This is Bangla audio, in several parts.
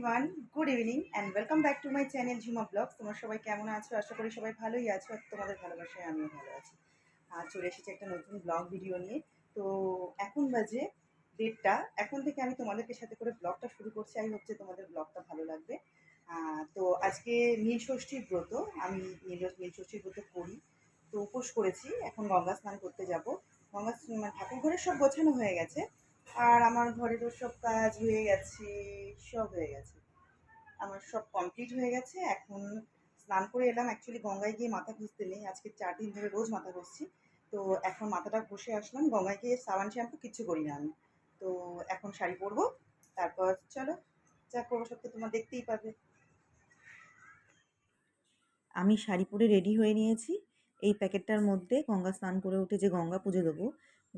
Everyone good evening and welcome back to my channel Jhuma blogs তোমরা সবাই কেমন আছো? আশা করি সবাই ভালোই আছো আর তোমাদের ভালোবাসায় আমিও ভালো আছি। আর চলে এসেছি একটা নতুন ব্লগ ভিডিও নিয়ে। তো এখন বাজে ডেটটা এখন থেকে আমি তোমাদেরকে সাথে করে ব্লগটা শুরু করছি। আমি হচ্ছে তোমাদের ব্লগটা ভালো লাগবে। তো আজকে নীল ষষ্ঠীর ব্রত। আমি নীল নীল ষষ্ঠীর ব্রত করি। তো উপোস করেছি। এখন গঙ্গা স্নান করতে যাব। গঙ্গা স্নান- মানে ঠাকুর ঘরের সব গোছানো হয়ে গেছে। আর আমার ঘরেরও সব কাজ হয়ে গেছে, সব হয়ে গেছে। আমার সব কমপ্লিট হয়ে গেছে, এখন স্নান করে এলাম। অ্যাকচুয়ালি গঙ্গায় গিয়ে মাথা ঘষতে নেই, আজকে চার দিন ধরে রোজ মাথা ঘষছি তো এখন মাথাটা ঘষে আসলাম, গঙ্গায় গিয়ে সাবান শ্যাম্পু কিচ্ছু করি না আমি। তো এখন শাড়ি পরবো, তারপর চলো, যা করব সব তো তোমার দেখতেই পাবে। আমি শাড়ি পরে রেডি হয়ে নিয়েছি। এই প্যাকেটটার মধ্যে গঙ্গা স্নান করে উঠে যে গঙ্গা পুজো দেবো,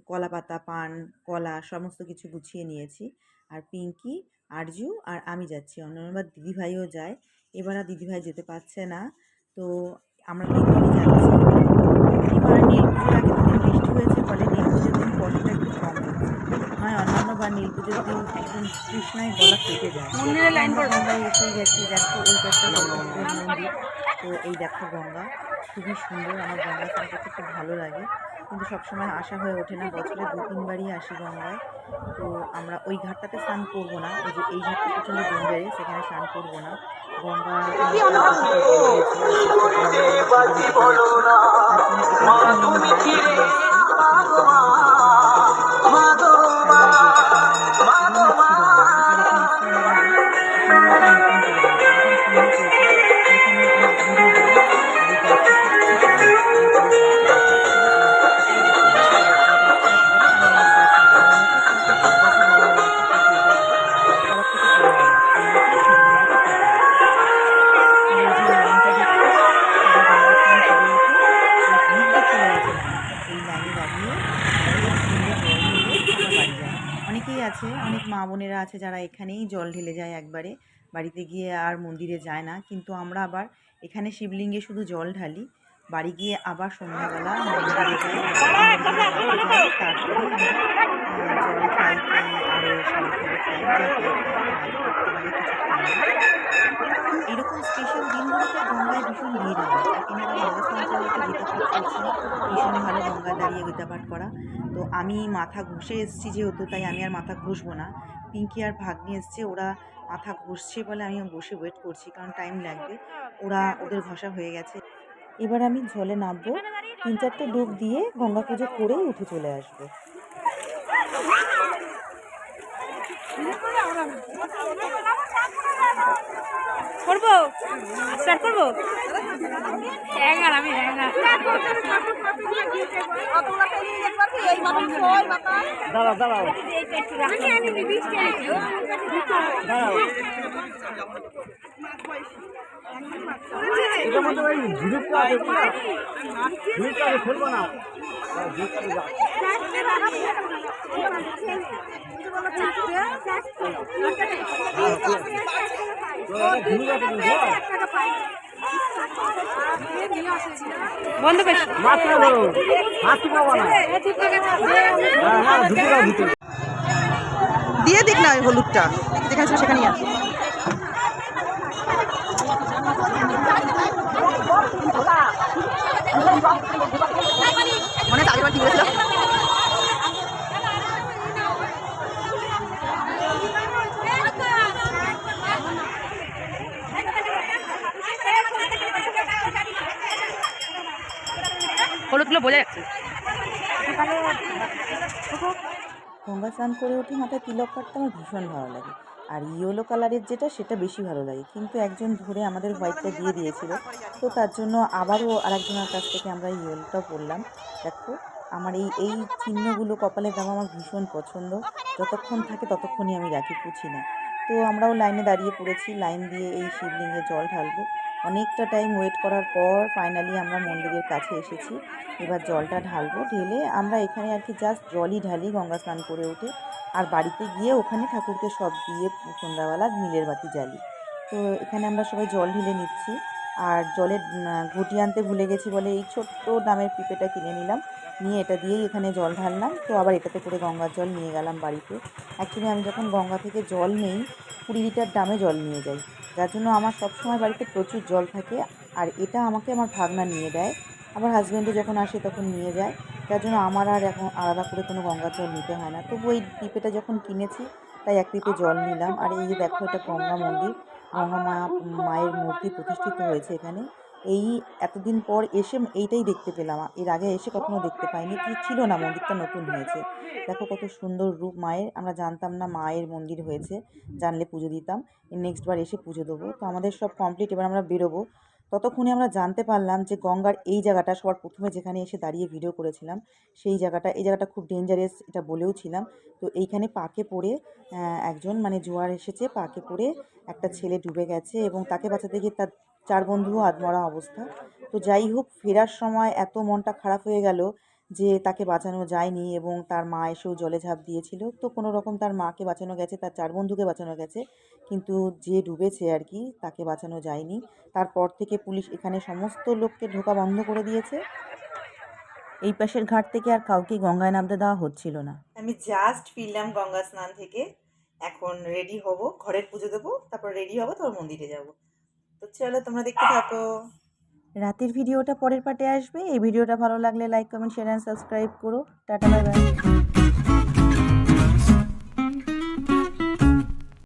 কলা পাতা, পান, কলা সমস্ত কিছু গুছিয়ে নিয়েছি। আর পিঙ্কি, আরজু আর আমি যাচ্ছি। অন্যবার দিদিভাইও যায়। এবার আর দিদিভাই যেতে পারছে না। তো আমরা তিনজনই যাচ্ছি এবার নীল পুজোর আগে দুদিন বৃষ্টি হয়েছে ফলে নীল পুজোর দিন কষ্টটা একটু কম হচ্ছে নয় অন্যান্য বার নীল পুজোর দিন একদম কৃষ্ণায় গলা কেটে যায়। মন্দিরে লাইন পড়বে গঙ্গায় এসে গেছি দেখো ওই পাশটা গঙ্গা মন্দির। তো এই দেখো গঙ্গা খুবই সুন্দর আমার গঙ্গা স্নান করতে খুব ভালো লাগে। কিন্তু সবসময় আসা হয়ে ওঠে না বছরে দু তিনবারই আসি গঙ্গায়। তো আমরা ওই ঘাটটাতে স্নান করব না ওই যে এই ঘাটটা প্রচণ্ড ডোঙ্গারে সেখানে স্নান করব না। গঙ্গা অনেকেই আছে অনেক মা বোনেরা আছে যারা এখানেই জল ঢেলে যায় একবারে বাড়িতে গিয়ে আর মন্দিরে যায় না। কিন্তু আমরা আবার এখানে শিবলিঙ্গে শুধু জল ঢালি বাড়ি গিয়ে আবার সন্ধ্যাবেলা মন্দিরে যাই। তারপরে জল খাই। এরকম স্পেশাল দিনগুলোতে গঙ্গায় ভীষণ ভিড় হয়। গঙ্গা ভীষণ ভালো গঙ্গায় দাঁড়িয়ে গীতা পাঠ করা? তো আমি মাথা ঘষে এসেছি যেহেতু, তাই আমি আর মাথা ঘষবো না। পিঙ্কি আর ভাগ্নি এসছে, ওরা মাথা ঘষছে বলে আমি বসে ওয়েট করছি, কারণ টাইম লাগবে। ওরা ওদের ঘষা হয়ে গেছে। এবার আমি জলে নামবো। তিন চারটে ডুব দিয়ে গঙ্গা পুজো করেই উঠে চলে আসব। করব? স্টার্ট করব? হ্যাঙ্গার আমি হ্যাঙ্গার। দাঁড়াও দাঁড়াও। দাঁড়াও এটার মধ্যে ওই ঝুড়িটা আছে বুঝলা? ফেলব না। বন্ধ পাবো না দিয়ে দিক না ওই হলুদটা। যেখানে ছিল সেখানেই আছে মনে আছে আগের বার কি বলেছিল হলুদগুলো বোঝা যাচ্ছে। গঙ্গা স্নান করে উঠে মাথায় তিলক কাটতে আমার ভীষণ ভালো লাগে। আর ইয়েলো কালারের যেটা, সেটা বেশি ভালো লাগে। কিন্তু একজন ধরে আমাদের হোয়াইটটা দিয়ে দিয়েছিল, তো তার জন্য আবারও আরেকজনের কাছ থেকে আমরা ইয়েলোটা পরলাম। দেখো, আমার এই এই চিহ্নগুলো কপালে দেওয়া আমার ভীষণ পছন্দ। যতক্ষণ থাকে ততক্ষণই আমি রাখি, পুছি না। তো আমরাও লাইনে দাঁড়িয়ে পড়েছি। লাইন দিয়ে এই শিবলিঙ্গে জল ঢালবো। অনেকটা টাইম ওয়েট করার পর ফাইনালি আমরা মন্দিরের কাছে এসেছি। এবার জলটা ঢালবো। ঢেলে আমরা এখানে আর কি জাস্ট জলই ঢালি গঙ্গা স্নান করে উঠে। আর বাড়িতে গিয়ে ওখানে ঠাকুরকে সব দিয়ে সন্ধ্যাবেলা নীলের বাতি জ্বালি। তো এখানে আমরা সবাই জল ঢেলে নিচ্ছি। আর জলের ঘুটি আনতে ভুলে গেছি বলে এই ছোট্ট দামের পিপেটা কিনে নিলাম। নিয়ে এটা দিয়েই এখানে জল ঢাললাম। তো আবার এটাতে করে গঙ্গার জল নিয়ে গেলাম বাড়িতে। অ্যাকচুয়ালি আমি যখন গঙ্গা থেকে জল নেই, কুড়ি লিটার দামে জল নিয়ে যাই। যার জন্য আমার সবসময় বাড়িতে প্রচুর জল থাকে আর এটা আমাকে আমার ভাগনা নিয়ে দেয়। আমার হাজব্যান্ডও যখন আসে তখন নিয়ে যায়। যার জন্য আমার আর এখন আলাদা করে কোনো গঙ্গার জল নিতে হয় না। তবু এই পিপেটা যখন কিনেছি তাই এক পিপে জল নিলাম। আর এই যে দেখো, এটা গঙ্গা মন্দির। গঙ্গা মা, মায়ের মূর্তি প্রতিষ্ঠিত হয়েছে এখানে। এই এতদিন পর এসে এইটাই দেখতে পেলাম। এর আগে এসে কখনো দেখতে পাইনি। কি ছিল না, মন্দিরটা নতুন হয়েছে। দেখো কত সুন্দর রূপ মায়ের। আমরা জানতাম না মায়ের মন্দির হয়েছে। জানলে পুজো দিতাম। নেক্সট বার এসে পুজো দেবো। তো আমাদের সব কমপ্লিট এবার আমরা বেরোবো। ততক্ষণে আমরা জানতে পারলাম যে গঙ্গার এই জায়গাটা সবার প্রথমে যেখানে এসে দাঁড়িয়ে ভিডিও করেছিলাম, সেই জায়গাটা, এই জায়গাটা খুব ডেঞ্জারাস এটা বলেও ছিলাম। তো এইখানে পাকে পড়ে একজন মানে জোয়ার এসেছে, পাকে পড়ে একটা ছেলে ডুবে গেছে এবং তাকে বাঁচাতে গিয়ে তার চার বন্ধুও আধমরা অবস্থা। তো যাই হোক, ফেরার সময় এত মনটা খারাপ হয়ে গেল যে তাকে বাঁচানো যায়নি এবং তার মা এসেও জলে ঝাঁপ দিয়েছিল। তো কোনো রকম তার মাকে বাঁচানো গেছে, তার চার বন্ধুকে বাঁচানো গেছে, কিন্তু যে ডুবেছে আর কি, তাকে বাঁচানো যায়নি। তারপর থেকে পুলিশ এখানে সমস্ত লোককে ঢোকা বন্ধ করে দিয়েছে। এই পাশের ঘাট থেকে আর কাউকে গঙ্গায় নামতে দেওয়া হচ্ছিল না। আমি জাস্ট ফিরলাম গঙ্গা স্নান থেকে। এখন রেডি হব, ঘরের পুজো দেবো, তারপর রেডি হব, তারপর মন্দিরে যাব। তো চলো তোমরা দেখতে থাকো। রাতের ভিডিওটা পরের পার্টে আসবে। এই ভিডিওটা ভালো লাগলে like comment share and subscribe করো। Tata bye bye